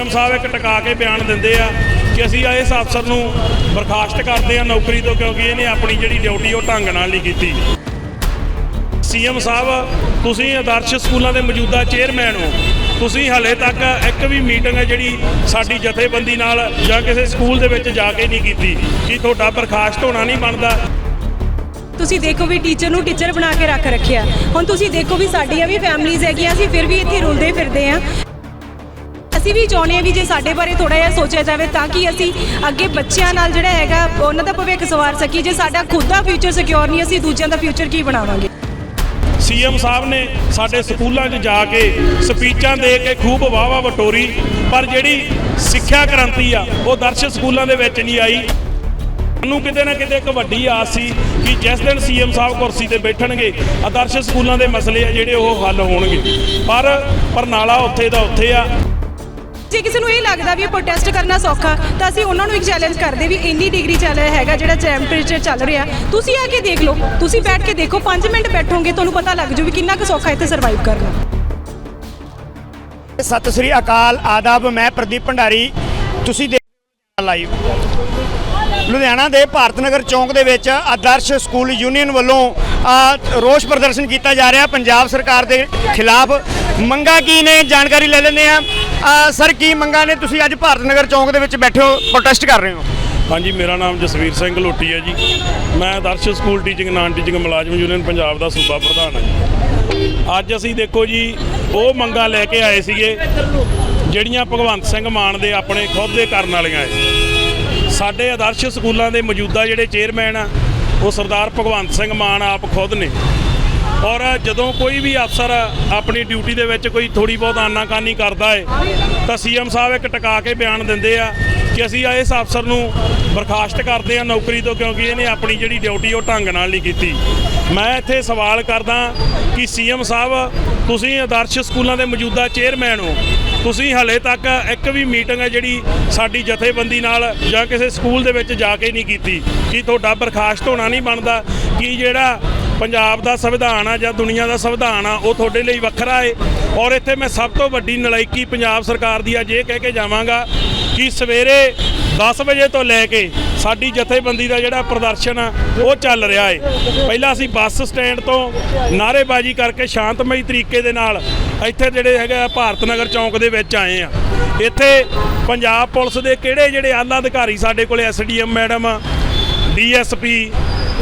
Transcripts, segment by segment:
CM ਸਾਹਿਬ ਇੱਕ ਟਿਕਾ ਕੇ ਬਿਆਨ ਦਿੰਦੇ ਆ ਕਿ ਅਸੀਂ ਇਸ ਅਫਸਰ ਨੂੰ ਬਰਖਾਸਤ ਕਰਦੇ ਆ ਨੌਕਰੀ ਤੋਂ ਕਿਉਂਕਿ ਇਹਨੇ ਆਪਣੀ ਜਿਹੜੀ ਡਿਊਟੀ ਉਹ ਢੰਗ ਨਾਲ ਨਹੀਂ ਕੀਤੀ। ਸੀਐਮ ਸਾਹਿਬ, ਤੁਸੀਂ ਆਦਰਸ਼ ਸਕੂਲਾਂ ਦੇ ਮੌਜੂਦਾ ਚੇਅਰਮੈਨ ਹੋ। ਤੁਸੀਂ ਹਲੇ ਤੱਕ ਇੱਕ ਵੀ ਮੀਟਿੰਗ ਹੈ ਜਿਹੜੀ ਸਾਡੀ ਜਥੇਬੰਦੀ ਨਾਲ ਜਾਂ ਕਿਸੇ ਸਕੂਲ ਦੇ ਵਿੱਚ ਜਾ ਕੇ ਨਹੀਂ ਕੀਤੀ। ਕਿ ਤੁਹਾਡਾ ਬਰਖਾਸਤ ਹੋਣਾ ਨਹੀਂ ਬਣਦਾ ਤੁਸੀਂ ਦੇਖੋ ਵੀ ਟੀਚਰ ਨੂੰ ਟੀਚਰ ਬਣਾ ਕੇ ਰੱਖ ਰੱਖਿਆ। ਹੁਣ ਤੁਸੀਂ ਦੇਖੋ ਵੀ ਸਾਡੀਆਂ ਵੀ ਫੈਮਲੀਆਂ ਹੈਗੀਆਂ, ਅਸੀਂ ਫਿਰ ਵੀ ਇੱਥੇ ਰੁਲਦੇ ਫਿਰਦੇ ਆ ਅਸੀਂ ਵੀ ਚਾਹੁੰਦੇ ਹਾਂ ਵੀ ਜੇ ਸਾਡੇ ਬਾਰੇ ਥੋੜਾ ਜਿਹਾ ਸੋਚਿਆ ਜਾਵੇ ਤਾਂ ਕਿ ਅਸੀਂ ਅੱਗੇ ਬੱਚਿਆਂ ਨਾਲ ਜਿਹੜਾ ਹੈਗਾ, ਉਹਨਾਂ ਦਾ ਭਵਿੱਖ ਸਵਾਰ ਸਕੀਏ। ਜੇ ਸਾਡਾ ਖੁਦ ਦਾ ਫਿਊਚਰ ਸਿਕਿਉਰ ਨਹੀਂ, ਅਸੀਂ ਦੂਜਿਆਂ ਦਾ ਫਿਊਚਰ ਕੀ ਬਣਾਵਾਂਗੇ? ਸੀਐਮ ਸਾਹਿਬ ਨੇ ਸਾਡੇ ਸਕੂਲਾਂ 'ਚ ਜਾ ਕੇ ਸਪੀਚਾਂ ਦੇ ਕੇ ਖੂਬ ਵਾਵਾ ਵਟੋਰੀ, ਪਰ ਜਿਹੜੀ ਸਿੱਖਿਆ ਕ੍ਰਾਂਤੀ ਆ, ਉਹ ਦਰਸ਼ ਸਕੂਲਾਂ ਦੇ ਵਿੱਚ ਨਹੀਂ ਆਈ। ਨੂੰ ਕਿਤੇ ਨਾ ਕਿਤੇ ਇੱਕ ਵੱਡੀ ਆਸ ਸੀ ਕਿ ਜਿਸ ਦਿਨ ਸੀਐਮ ਸਾਹਿਬ ਕੁਰਸੀ ਤੇ ਬੈਠਣਗੇ, ਆਦਰਸ਼ ਸਕੂਲਾਂ ਦੇ ਮਸਲੇ ਆ ਜਿਹੜੇ ਉਹ ਹੱਲ ਹੋਣਗੇ। ਪਰ ਪਰਨਾਲਾ ਉੱਥੇ ਦਾ ਉੱਥੇ ਆ। ਜੇ ਕਿਸੇ ਨੂੰ ਇਹ ਲੱਗਦਾ ਵੀ ਇਹ ਪ੍ਰੋਟੈਸਟ ਕਰਨਾ ਸੌਖਾ, ਤਾਂ ਅਸੀਂ ਉਹਨਾਂ ਨੂੰ ਇੱਕ ਚੈਲੰਜ ਕਰਦੇ ਵੀ ਇੰਨੀ ਡਿਗਰੀ ਚੱਲ ਰਿਹਾ ਹੈਗਾ ਜਿਹੜਾ ਟੈਂਪਰੇਚਰ ਚੱਲ ਰਿਹਾ, ਤੁਸੀਂ ਆ ਕੇ ਦੇਖ ਲਓ, ਤੁਸੀਂ ਬੈਠ ਕੇ ਦੇਖੋ 5 ਮਿੰਟ ਬੈਠੋਗੇ, ਤੁਹਾਨੂੰ ਪਤਾ ਲੱਗ ਜੂ ਵੀ ਕਿੰਨਾ ਕੁ ਸੌਖਾ ਇੱਥੇ ਸਰਵਾਈਵ ਕਰਨਾ। ਸਤਿ ਸ੍ਰੀ ਅਕਾਲ, ਆਦਾਬ, ਮੈਂ ਪ੍ਰਦੀਪ ਭੰਡਾਰੀ, ਤੁਸੀਂ ਦੇਖ ਲਾਈਵ ਲੁਧਿਆਣਾ ਦੇ ਭਾਰਤ ਨਗਰ ਚੌਂਕ ਦੇ ਵਿੱਚ ਆਦਰਸ਼ ਸਕੂਲ ਯੂਨੀਅਨ ਵੱਲੋਂ ਰੋਸ ਪ੍ਰਦਰਸ਼ਨ ਕੀਤਾ ਜਾ ਰਿਹਾ, ਪੰਜਾਬ ਸਰਕਾਰ ਦੇ ਖਿਲਾਫ। ਮੰਗਾ ਕੀ ਨੇ? ਜਾਣਕਾਰੀ ਲੈ ਲੈਂਦੇ ਆ ਸਰ, ਕੀ ਮੰਗਾਂ ਨੇ? ਤੁਸੀਂ ਅੱਜ ਭਾਰਤ ਨਗਰ ਚੌਂਕ ਦੇ ਵਿੱਚ ਬੈਠੇ ਹੋ ਪ੍ਰੋਟੈਸਟ ਕਰ ਰਹੇ ਹੋ। ਹਾਂਜੀ, ਮੇਰਾ ਨਾਮ ਜਸਵੀਰ ਸਿੰਘ ਲੋਟੀ ਹੈ ਜੀ। ਮੈਂ Adarsh school teaching, non teaching ਮੁਲਾਜ਼ਮ ਯੂਨੀਅਨ ਪੰਜਾਬ ਦਾ ਸੂਬਾ ਪ੍ਰਧਾਨ ਹਾਂ ਜੀ। ਅੱਜ ਅਸੀਂ ਦੇਖੋ ਜੀ, ਉਹ ਮੰਗਾਂ ਲੈ ਕੇ ਆਏ ਸੀਗੇ, ਜਿਹੜੀਆਂ ਭਗਵੰਤ ਸਿੰਘ ਮਾਨ ਦੇ ਆਪਣੇ ਖੁਦ ਦੇ ਕਰਨ ਵਾਲੀਆਂ ਹੈ ਸਾਡੇ ਆਦਰਸ਼ ਸਕੂਲਾਂ ਦੇ ਮੌਜੂਦਾ ਜਿਹੜੇ ਚੇਅਰਮੈਨ ਆ, ਉਹ ਸਰਦਾਰ ਭਗਵੰਤ ਸਿੰਘ ਮਾਨ ਆਪ ਖੁਦ ਨੇ। ਔਰ ਜਦੋਂ ਕੋਈ ਵੀ ਅਫਸਰ ਆਪਣੀ ਡਿਊਟੀ ਦੇ ਵਿੱਚ ਕੋਈ ਥੋੜੀ ਬਹੁਤ ਆਨਾਕਾਨੀ ਕਰਦਾ ਏ ਤਾਂ ਸੀਐਮ ਸਾਹਿਬ ਇੱਕ ਟਿਕਾ ਕੇ ਬਿਆਨ ਦਿੰਦੇ ਆ ਕਿ ਅਸੀਂ ਇਸ ਅਫਸਰ ਨੂੰ ਬਰਖਾਸਤ ਕਰਦੇ ਆ ਨੌਕਰੀ ਤੋਂ ਕਿਉਂਕਿ ਇਹਨੇ ਆਪਣੀ ਜਿਹੜੀ ਡਿਊਟੀ ਉਹ ਢੰਗ ਨਾਲ ਨਹੀਂ ਕੀਤੀ। ਮੈਂ ਇੱਥੇ ਸਵਾਲ ਕਰਦਾ ਕਿ ਸੀਐਮ ਸਾਹਿਬ, ਤੁਸੀਂ ਆਦਰਸ਼ ਸਕੂਲਾਂ ਦੇ ਮੌਜੂਦਾ ਚੇਅਰਮੈਨ ਹੋ। ਤੁਸੀਂ ਹਲੇ ਤੱਕ ਇੱਕ ਵੀ ਮੀਟਿੰਗ ਹੈ ਜਿਹੜੀ ਸਾਡੀ ਜਥੇਬੰਦੀ ਨਾਲ ਜਾਂ ਕਿਸੇ ਸਕੂਲ ਦੇ ਵਿੱਚ ਜਾ ਕੇ ਨਹੀਂ ਕੀਤੀ। ਕਿ ਤੁਹਾਡਾ ਬਰਖਾਸਤ ਹੋਣਾ ਨਹੀਂ ਬਣਦਾ? ਕਿ ਜਿਹੜਾ ਪੰਜਾਬ ਦਾ ਸੰਵਿਧਾਨ ਆ ਜਾਂ ਦੁਨੀਆ ਦਾ ਸੰਵਿਧਾਨ ਆ, ਉਹ ਤੁਹਾਡੇ ਲਈ ਵੱਖਰਾ ਏ। ਔਰ ਇੱਥੇ ਮੈਂ ਸਭ ਤੋਂ ਵੱਡੀ ਨਲਾਇਕੀ ਪੰਜਾਬ ਸਰਕਾਰ ਦੀ ਅੱਜ ਇਹ ਕਹਿ ਕੇ ਜਾਵਾਂਗਾ ਕਿ ਸਵੇਰੇ 10 ਵਜੇ ਤੋਂ ਲੈ ਕੇ ਸਾਡੀ ਜਥੇਬੰਦੀ ਦਾ ਜਿਹੜਾ ਪ੍ਰਦਰਸ਼ਨ ਆ, ਉਹ ਚੱਲ ਰਿਹਾ ਏ। ਪਹਿਲਾਂ ਅਸੀਂ ਬੱਸ ਸਟੈਂਡ ਤੋਂ ਨਾਅਰੇਬਾਜ਼ੀ ਕਰਕੇ ਸ਼ਾਂਤਮਈ ਤਰੀਕੇ ਦੇ ਨਾਲ ਇੱਥੇ ਜਿਹੜੇ ਹੈਗਾ ਭਾਰਤ ਨਗਰ ਚੌਂਕ ਦੇ ਵਿੱਚ ਆਏ ਆ। ਇੱਥੇ ਪੰਜਾਬ ਪੁਲਿਸ ਦੇ ਕਿਹੜੇ ਜਿਹੜੇ ਆਲਾ ਅਧਿਕਾਰੀ ਸਾਡੇ ਕੋਲੇ ਐਸਡੀਐਮ ਮੈਡਮ ਡੀਐਸਪੀ,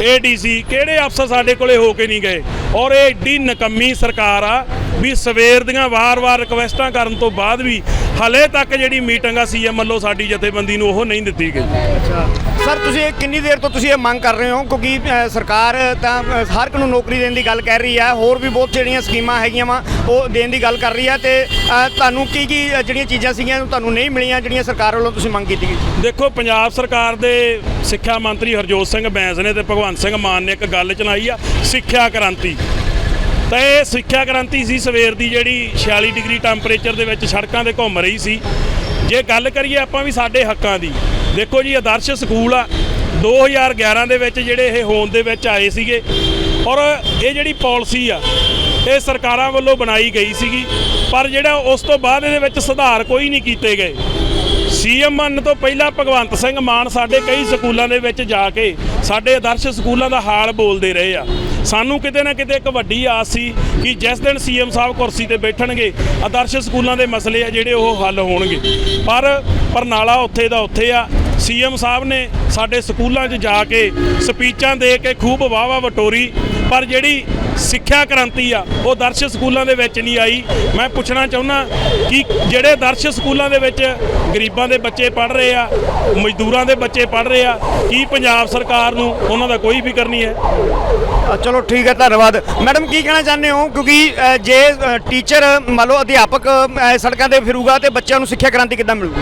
ਏਡੀਸੀ ਕਿਹੜੇ ਅਫਸਰ ਸਾਡੇ ਕੋਲੇ ਹੋ ਕੇ ਨਹੀਂ ਗਏ? ਔਰ ਇਹ ਏਡੀ ਨਕੰਮੀ ਸਰਕਾਰ ਆ ਵੀ ਸਵੇਰ ਦੀਆਂ ਵਾਰ-ਵਾਰ ਰਿਕਵੈਸਟਾਂ ਕਰਨ ਤੋਂ ਬਾਅਦ ਵੀ ਹਲੇ ਤੱਕ ਜਿਹੜੀ ਮੀਟਿੰਗ ਆ ਸੀਐਮ ਵੱਲੋਂ ਸਾਡੀ ਜਥੇਬੰਦੀ ਨੂੰ ਉਹ ਨਹੀਂ ਦਿੱਤੀ ਗਈ। ਸਰ ਤੁਸੀਂ ਇਹ ਕਿੰਨੀ ਦੇਰ ਤੋਂ ਤੁਸੀਂ ਇਹ ਮੰਗ ਕਰ ਰਹੇ ਹੋ? ਕਿਉਂਕਿ ਅ, ਸਰਕਾਰ ਤਾਂ ਅ, ਹਰ ਇੱਕ ਨੂੰ ਨੌਕਰੀ ਦੇਣ ਦੀ ਗੱਲ ਕਰ ਰਹੀ ਹੈ ਹੋਰ ਵੀ ਬਹੁਤ ਜਿਹੜੀਆਂ ਸਕੀਮਾਂ ਹੈਗੀਆਂ ਵਾ ਉਹ ਦੇਣ ਦੀ ਗੱਲ ਕਰ ਰਹੀ ਹੈ ਤੇ ਅ, ਤੁਹਾਨੂੰ ਕੀ ਕੀ ਅ, ਜਿਹੜੀਆਂ ਚੀਜ਼ਾਂ ਸੀਗੀਆਂ ਉਹ ਤੁਹਾਨੂੰ ਨਹੀਂ ਮਿਲੀਆਂ ਜਿਹੜੀਆਂ ਸਰਕਾਰ ਵੱਲੋਂ ਤੁਸੀਂ ਮੰਗ ਕੀਤੀ ਗਈ ਦੇਖੋ ਪੰਜਾਬ ਸਰਕਾਰ ਦੇ ਸਿੱਖਿਆ ਮੰਤਰੀ ਹਰਜੋਤ ਸਿੰਘ ਬੈਂਸ ਨੇ ਤੇ ਭਗਵੰਤ ਸਿੰਘ ਮਾਨ ਨੇ ਇੱਕ ਗੱਲ ਚਲਾਈ ਆ ਸਿੱਖਿਆ ਕ੍ਰਾਂਤੀ। ਤਾਂ ਇਹ ਸਿੱਖਿਆ ਕ੍ਰਾਂਤੀ ਸੀ ਸਵੇਰ ਦੀ ਜਿਹੜੀ 46 ਡਿਗਰੀ ਟੈਂਪਰੇਚਰ ਦੇ ਵਿੱਚ ਸੜਕਾਂ ਤੇ ਘੁੰਮ ਰਹੀ ਸੀ। ਜੇ ਗੱਲ ਕਰੀਏ ਆਪਾਂ ਵੀ ਸਾਡੇ ਹੱਕਾਂ ਦੀ, ਦੇਖੋ ਜੀ ਆਦਰਸ਼ ਸਕੂਲ ਆ 2011 ਦੇ ਵਿੱਚ ਜਿਹੜੇ ਇਹ ਹੋਣ ਦੇ ਵਿੱਚ ਆਏ ਸੀਗੇ। ਔਰ ਇਹ ਜਿਹੜੀ ਪਾਲਿਸੀ ਆ, ਇਹ ਸਰਕਾਰਾਂ ਵੱਲੋਂ ਬਣਾਈ ਗਈ ਸੀਗੀ, ਪਰ ਜਿਹੜਾ ਉਸ ਤੋਂ ਬਾਅਦ ਇਹਦੇ ਵਿੱਚ ਸੁਧਾਰ ਕੋਈ ਨਹੀਂ ਕੀਤੇ ਗਏ। ਸੀਐਮ ਮੰਨ ਤੋਂ ਪਹਿਲਾਂ ਭਗਵੰਤ ਸਿੰਘ ਮਾਨ ਸਾਡੇ ਕਈ ਸਕੂਲਾਂ ਦੇ ਵਿੱਚ ਜਾ ਕੇ ਸਾਡੇ ਆਦਰਸ਼ ਸਕੂਲਾਂ ਦਾ ਹਾਲ ਬੋਲਦੇ ਰਹੇ ਆ। ਸਾਨੂੰ ਕਿਤੇ ਨਾ ਕਿਤੇ ਇੱਕ ਵੱਡੀ ਆਸ ਸੀ ਕਿ ਜਿਸ ਦਿਨ ਸੀਐਮ ਸਾਹਿਬ ਕੁਰਸੀ ਤੇ ਬੈਠਣਗੇ, ਆਦਰਸ਼ ਸਕੂਲਾਂ ਦੇ ਮਸਲੇ ਆ ਜਿਹੜੇ ਉਹ ਹੱਲ ਹੋਣਗੇ। ਪਰ ਪਰਨਾਲਾ ਉੱਥੇ ਦਾ ਉੱਥੇ ਆ। ਸੀਐਮ ਸਾਹਿਬ ਨੇ ਸਾਡੇ ਸਕੂਲਾਂ 'ਚ ਜਾ ਕੇ ਸਪੀਚਾਂ ਦੇ ਕੇ ਖੂਬ ਵਾਵਾ ਵਟੋਰੀ, ਪਰ ਜਿਹੜੀ ਸਿੱਖਿਆ ਕ੍ਰਾਂਤੀ ਆ ਉਹ ਦਰਸ਼ ਸਕੂਲਾਂ ਦੇ ਵਿੱਚ ਨਹੀਂ ਆਈ। ਮੈਂ ਪੁੱਛਣਾ ਚਾਹੁੰਦਾ ਕਿ ਜਿਹੜੇ ਦਰਸ਼ ਸਕੂਲਾਂ ਦੇ ਵਿੱਚ ਗਰੀਬਾਂ ਦੇ ਬੱਚੇ ਪੜ੍ਹ ਰਹੇ ਆ ਮਜ਼ਦੂਰਾਂ ਦੇ ਬੱਚੇ ਪੜ੍ਹ ਰਹੇ ਆ ਕੀ ਪੰਜਾਬ ਸਰਕਾਰ ਨੂੰ ਉਹਨਾਂ ਦਾ ਕੋਈ ਫਿਕਰ ਨਹੀਂ ਹੈ? ਚਲੋ ਠੀਕ ਹੈ ਧੰਨਵਾਦ। ਮੈਡਮ ਕੀ ਕਹਿਣਾ ਚਾਹੁੰਦੇ ਹੋ? ਕਿਉਂਕਿ ਜੇ ਟੀਚਰ ਮੰਨ ਲਓ ਅਧਿਆਪਕ ਸੜਕਾਂ ਤੇ ਫਿਰੂਗਾ ਤੇ ਬੱਚਿਆਂ ਨੂੰ ਸਿੱਖਿਆ ਕ੍ਰਾਂਤੀ ਕਿੱਦਾਂ ਮਿਲੂਗੀ?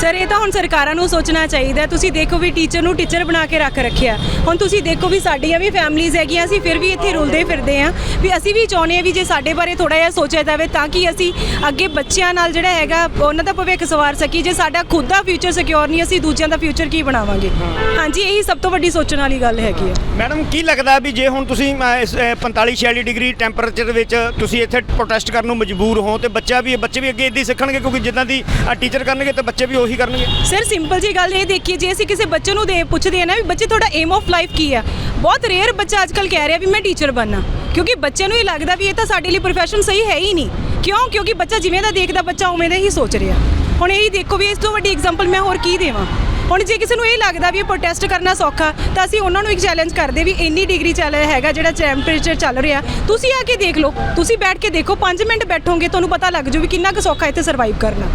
ਸਰ ਇਹ ਤਾਂ ਹੁਣ ਸਰਕਾਰਾਂ ਨੂੰ ਸੋਚਣਾ ਚਾਹੀਦਾ। ਤੁਸੀਂ ਦੇਖੋ ਵੀ ਟੀਚਰ ਨੂੰ ਟੀਚਰ ਬਣਾ ਕੇ ਰੱਖ ਰੱਖਿਆ। ਹੁਣ ਤੁਸੀਂ ਦੇਖੋ ਵੀ ਸਾਡੀਆਂ ਵੀ ਫੈਮਲੀਆਂ ਹੈਗੀਆਂ ਅਸੀਂ ਫਿਰ ਵੀ ਇੱਥੇ ਰੁਲਦੇ ਫਿਰਦੇ ਫਿਰਦੇ ਆ ਵੀ ਅਸੀਂ ਵੀ ਚਾਹੁੰਦੇ ਆ ਵੀ ਜੇ ਸਾਡੇ ਬਾਰੇ ਥੋੜਾ ਜਿਹਾ ਸੋਚਿਆ ਜਾਵੇ ਤਾਂ ਕਿ ਅਸੀਂ ਅੱਗੇ ਬੱਚਿਆਂ ਨਾਲ ਜਿਹੜਾ ਹੈਗਾ ਉਹਨਾਂ ਦਾ ਭਵਿੱਖ ਸਵਾਰ ਸਕੀ ਜੇ ਸਾਡਾ ਖੁਦ ਦਾ ਫਿਊਚਰ ਸਿਕਿਉਰ ਨਹੀਂ ਅਸੀਂ ਦੂਜਿਆਂ ਦਾ ਫਿਊਚਰ ਕੀ ਬਣਾਵਾਂਗੇ? ਹਾਂਜੀ ਇਹੀ ਸਭ ਤੋਂ ਵੱਡੀ ਸੋਚਣ ਵਾਲੀ ਗੱਲ ਹੈਗੀ ਆ ਮੈਡਮ ਕੀ ਲੱਗਦਾ ਵੀ ਜੇ ਹੁਣ ਤੁਸੀਂ ਅ, ਇਸ 45 46 ਡਿਗਰੀ ਟੈਂਪਰੇਚਰ ਵਿੱਚ ਤੁਸੀਂ ਇੱਥੇ ਪ੍ਰੋਟੈਸਟ ਕਰਨ ਨੂੰ ਮਜਬੂਰ ਹੋ ਤੇ ਬੱਚਾ ਵੀ ਬੱਚੇ ਵੀ ਅੱਗੇ ਇਦਾਂ ਹੀ ਸਿੱਖਣਗੇ ਕਿਉਂਕਿ ਜਿੱਦਾਂ ਦੀ ਟੀਚਰ ਕਰਨਗੇ ਤੇ ਬੱਚੇ ਵੀ ਉਹੀ ਕਰਨਗੇ? ਸਰ ਸਿੰਪਲ ਜੀ ਗੱਲ ਇਹ ਦੇਖੀਏ ਜੇ ਅਸੀਂ ਕਿਸੇ ਬੱਚੇ ਨੂੰ ਦੇ ਪੁੱਛਦੇ ਆ ਨਾ ਵੀ ਬੱਚੇ ਤੁਹਾਡਾ ਏਮ ਆਫ ਲਾਈਫ ਕੀ ਆ ਬਹੁਤ ਰੇਅਰ ਬੱਚਾ ਅੱਜਕੱਲ ਕਹਿ ਰਿਹਾ ਵੀ ਮੈਂ ਟੀਚਰ ਬਣਨਾ। ਕਿਉਂਕਿ ਬੱਚੇ ਨੂੰ ਇਹ ਲੱਗਦਾ ਵੀ ਇਹ ਤਾਂ ਸਾਡੇ ਲਈ ਪ੍ਰੋਫੈਸ਼ਨ ਸਹੀ ਹੈ ਹੀ ਨਹੀਂ। ਕਿਉਂ? ਕਿਉਂਕਿ ਬੱਚਾ ਜਿਵੇਂ ਦਾ ਦੇਖਦਾ, ਬੱਚਾ ਉਵੇਂ ਦਾ ਹੀ ਸੋਚ ਰਿਹਾ। ਹੁਣ ਇਹੀ ਦੇਖੋ ਵੀ ਇਸ ਤੋਂ ਵੱਡੀ ਐਗਜ਼ਾਮਪਲ ਮੈਂ ਹੋਰ ਕੀ ਦੇਵਾਂ? ਹੁਣ ਜੇ ਕਿਸੇ ਨੂੰ ਇਹ ਲੱਗਦਾ ਵੀ ਇਹ ਪ੍ਰੋਟੈਸਟ ਕਰਨਾ ਸੌਖਾ, ਤਾਂ ਅਸੀਂ ਉਹਨਾਂ ਨੂੰ ਇੱਕ ਚੈਲੰਜ ਕਰਦੇ ਵੀ ਇੰਨੀ ਡਿਗਰੀ ਚੱਲ ਰਿਹਾ ਹੈਗਾ ਜਿਹੜਾ ਟੈਂਪਰੇਚਰ ਚੱਲ ਰਿਹਾ, ਤੁਸੀਂ ਆ ਕੇ ਦੇਖ ਲਓ। ਤੁਸੀਂ ਬੈਠ ਕੇ ਦੇਖੋ 5 ਮਿੰਟ ਬੈਠੋਗੇ, ਤੁਹਾਨੂੰ ਪਤਾ ਲੱਗ ਜੂ ਵੀ ਕਿੰਨਾ ਕੁ ਸੌਖਾ ਇੱਥੇ ਸਰਵਾਈਵ ਕਰਨਾ।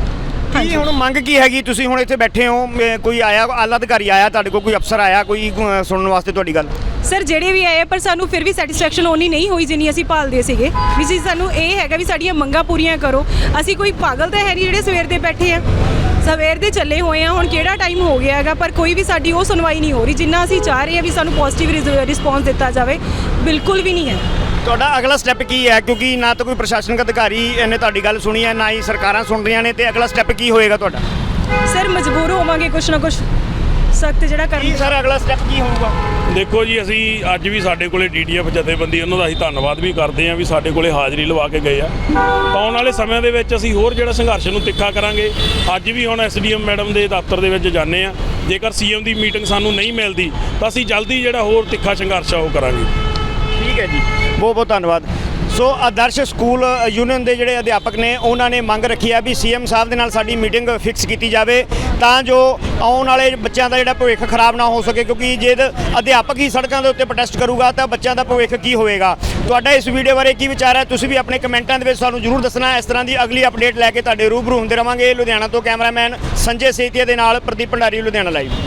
ਕੀ ਹੁਣ ਮੰਗ ਕੀ ਹੈਗੀ? ਤੁਸੀਂ ਹੁਣ ਇੱਥੇ ਬੈਠੇ ਹੋ ਕੋਈ ਆਇਆ ਆਲਾ ਅਧਿਕਾਰੀ ਆਇਆ ਤੁਹਾਡੇ ਕੋਲ ਕੋਈ ਅਫਸਰ ਆਇਆ ਕੋਈ ਅ, ਸੁਣਨ ਵਾਸਤੇ ਤੁਹਾਡੀ ਗੱਲ? ਸਰ ਜਿਹੜੇ ਵੀ ਆਏ ਆ, ਪਰ ਸਾਨੂੰ ਫਿਰ ਵੀ ਸੈਟੀਸਫੈਕਸ਼ਨ ਹੋਣੀ ਨਹੀਂ ਹੋਈ ਜਿੰਨੀ ਅਸੀਂ ਭਾਲਦੇ ਸੀਗੇ। ਵੀ ਜੀ ਸਾਨੂੰ ਇਹ ਹੈਗਾ ਵੀ ਸਾਡੀਆਂ ਮੰਗਾਂ ਪੂਰੀਆਂ ਕਰੋ। ਅਸੀਂ ਕੋਈ ਪਾਗਲ ਤਾਂ ਹੈ ਨਹੀਂ ਜਿਹੜੇ ਸਵੇਰ ਦੇ ਬੈਠੇ ਆ। ਸਵੇਰ ਦੇ ਚੱਲੇ ਹੋਏ ਆ ਹੁਣ ਕਿਹੜਾ ਟਾਈਮ ਹੋ ਗਿਆ ਹੈਗਾ? ਪਰ ਕੋਈ ਵੀ ਸਾਡੀ ਉਹ ਸੁਣਵਾਈ ਨਹੀਂ ਹੋ ਰਹੀ ਜਿੰਨਾ ਅਸੀਂ ਚਾਹ ਰਹੇ ਆ ਵੀ ਸਾਨੂੰ ਪੋਜ਼ਿਟਿਵ ਰਿਸਪੌਂਸ ਦਿੱਤਾ ਜਾਵੇ ਬਿਲਕੁਲ ਵੀ ਨਹੀਂ ਹੈ। ਤੁਹਾਡਾ ਅਗਲਾ ਸਟੈਪ ਕੀ ਹੈ? ਕਿਉਂਕਿ ਨਾ ਤਾਂ ਕੋਈ ਪ੍ਰਸ਼ਾਸਨਿਕ ਅਧਿਕਾਰੀ ਇਹਨੇ ਤੁਹਾਡੀ ਗੱਲ ਸੁਣੀ ਹੈ ਨਾ ਹੀ ਸਰਕਾਰਾਂ ਸੁਣ ਰਹੀਆਂ ਨੇ ਤੇ ਅਗਲਾ ਸਟੈਪ ਕੀ ਹੋਏਗਾ ਤੁਹਾਡਾ? ਸਰ ਮਜਬੂਰ ਹੋਵਾਂਗੇ ਕੁਛ ਨਾ ਕੁਛ ਸਖਤ ਜਿਹੜਾ ਕੀ ਕਰਨ ਸਰ ਅਗਲਾ ਸਟੈਪ ਕੀ ਹੋਊਗਾ? ਦੇਖੋ ਜੀ ਅਸੀਂ ਅੱਜ ਵੀ ਸਾਡੇ ਕੋਲੇ ਡੀਡੀਐਫ ਜਥੇਬੰਦੀ ਉਹਨਾਂ ਦਾ ਅਸੀਂ ਧੰਨਵਾਦ ਵੀ ਕਰਦੇ ਹਾਂ ਵੀ ਸਾਡੇ ਕੋਲੇ ਹਾਜ਼ਰੀ ਲਵਾ ਕੇ ਗਏ ਆ। ਆਉਣ ਵਾਲੇ ਸਮਿਆਂ ਦੇ ਵਿੱਚ ਅਸੀਂ ਹੋਰ ਜਿਹੜਾ ਸੰਘਰਸ਼ ਨੂੰ ਤਿੱਖਾ ਕਰਾਂਗੇ। ਅੱਜ ਵੀ ਹੁਣ ਐਸਡੀਐਮ ਮੈਡਮ ਦੇ ਦਫ਼ਤਰ ਦੇ ਵਿੱਚ ਜਾਂਦੇ ਆ ਜੇਕਰ ਸੀਐਮ ਦੀ ਮੀਟਿੰਗ ਸਾਨੂੰ ਨਹੀਂ ਮਿਲਦੀ ਤਾਂ ਅਸੀਂ ਜਲਦੀ ਜਿਹੜਾ ਹੋਰ ਤਿੱਖਾ ਸੰਘਰਸ਼ ਆ ਉਹ ਕਰਾਂਗੇ। ਠੀਕ ਹੈ ਜੀ। ਬਹੁਤ ਬਹੁਤ ਧੰਨਵਾਦ। ਸੋ ਆਦਰਸ਼ ਸਕੂਲ ਯੂਨੀਅਨ ਦੇ ਜਿਹੜੇ ਅਧਿਆਪਕ ਨੇ, ਉਹਨਾਂ ਨੇ ਮੰਗ ਰੱਖੀ ਹੈ ਵੀ ਸੀਐਮ ਸਾਹਿਬ ਦੇ ਨਾਲ ਸਾਡੀ ਮੀਟਿੰਗ ਫਿਕਸ ਕੀਤੀ ਜਾਵੇ, ਤਾਂ ਜੋ ਆਉਣ ਵਾਲੇ ਬੱਚਿਆਂ ਦਾ ਜਿਹੜਾ ਭਵਿੱਖ ਖਰਾਬ ਨਾ ਹੋ ਸਕੇ, ਕਿਉਂਕਿ ਜੇ ਅਧਿਆਪਕ ਹੀ ਸੜਕਾਂ ਦੇ ਉੱਤੇ ਪ੍ਰੋਟੈਸਟ ਕਰੂਗਾ, ਤਾਂ ਬੱਚਿਆਂ ਦਾ ਭਵਿੱਖ ਕੀ ਹੋਵੇਗਾ? ਤੁਹਾਡਾ ਇਸ ਵੀਡੀਓ ਬਾਰੇ ਕੀ ਵਿਚਾਰ ਹੈ? ਤੁਸੀਂ ਵੀ ਆਪਣੇ ਕਮੈਂਟਾਂ ਦੇ ਵਿੱਚ ਸਾਨੂੰ ਜ਼ਰੂਰ ਦੱਸਣਾ। ਇਸ ਤਰ੍ਹਾਂ ਦੀ ਅਗਲੀ ਅਪਡੇਟ ਲੈ ਕੇ ਤੁਹਾਡੇ ਰੂਬਰੂ ਹੁੰਦੇ ਰਵਾਂਗੇ। ਲੁਧਿਆਣਾ ਤੋਂ ਕੈਮਰਾਮੈਨ ਸੰਜੇ ਸੇਤੀਆ ਦੇ ਨਾਲ ਪ੍ਰਦੀਪ ਭੰਡਾਰੀ, ਲੁਧਿਆਣਾ ਲਾਈਵ